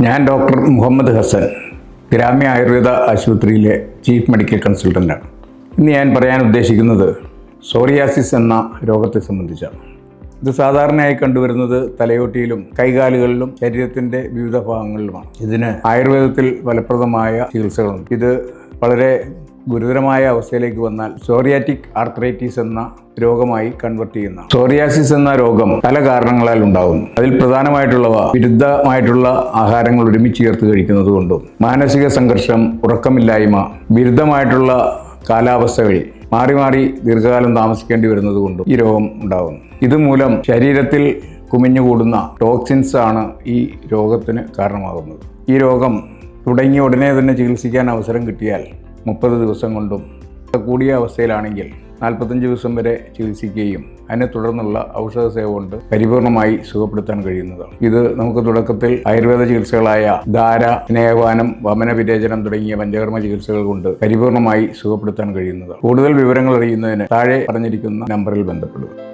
ഞാൻ ഡോക്ടർ മുഹമ്മദ് ഹസൻ ഗ്രാമ്യ ആയുർവേദ ആശുപത്രിയിലെ chief medical കൺസൾട്ടന്റാണ് ഇന്ന് ഞാൻ പറയാൻ ഉദ്ദേശിക്കുന്നത് സോറിയാസിസ് എന്ന രോഗത്തെ സംബന്ധിച്ചാണ്. ഇത് സാധാരണയായി കണ്ടുവരുന്നത് തലയോട്ടിയിലും കൈകാലുകളിലും ശരീരത്തിന്റെ വിവിധ ഭാഗങ്ങളിലുമാണ്. ഇതിന് ആയുർവേദത്തിൽ ഫലപ്രദമായ ചികിത്സകളുണ്ട്. ഇത് വളരെ ഗുരുതരമായ അവസ്ഥയിലേക്ക് വന്നാൽ സോറിയാറ്റിക് ആർത്രൈറ്റിസ് എന്ന രോഗമായി കൺവെർട്ട് ചെയ്യുന്ന സോറിയാസിസ് എന്ന രോഗം പല കാരണങ്ങളാൽ ഉണ്ടാകുന്നു. അതിൽ പ്രധാനമായിട്ടുള്ളവ വിരുദ്ധമായിട്ടുള്ള ആഹാരങ്ങൾ ഒരുമിച്ച് ചേർത്ത് കഴിക്കുന്നത് കൊണ്ടും മാനസിക സംഘർഷം ഉറക്കമില്ലായ്മ വിരുദ്ധമായിട്ടുള്ള കാലാവസ്ഥകളിൽ മാറി മാറി ദീർഘകാലം താമസിക്കേണ്ടി വരുന്നത് കൊണ്ടും ഈ രോഗം ഉണ്ടാകുന്നു. ഇതുമൂലം ശരീരത്തിൽ കുമിഞ്ഞുകൂടുന്ന ടോക്സിൻസ് ആണ് ഈ രോഗത്തിന് കാരണമാകുന്നത്. ഈ രോഗം തുടങ്ങിയ ഉടനെ തന്നെ ചികിത്സിക്കാൻ അവസരം കിട്ടിയാൽ മുപ്പത് ദിവസം കൊണ്ടും കൂടിയ അവസ്ഥയിലാണെങ്കിൽ നാൽപ്പത്തഞ്ച് ദിവസം വരെ ചികിത്സിക്കുകയും അതിനെ തുടർന്നുള്ള ഔഷധ സേവ കൊണ്ട് പരിപൂർണമായി സുഖപ്പെടുത്താൻ കഴിയുന്നതാണ്. ഇത് നമുക്ക് തുടക്കത്തിൽ ആയുർവേദ ചികിത്സകളായ ധാര സ്നേഹപാനം വമന വിരേചനം തുടങ്ങിയ പഞ്ചകർമ്മ ചികിത്സകൾ കൊണ്ട് പരിപൂർണമായി സുഖപ്പെടുത്താൻ കഴിയുന്നതാണ്. കൂടുതൽ വിവരങ്ങൾ അറിയുന്നതിന് താഴെ പറഞ്ഞിരിക്കുന്ന നമ്പറിൽ ബന്ധപ്പെടുക.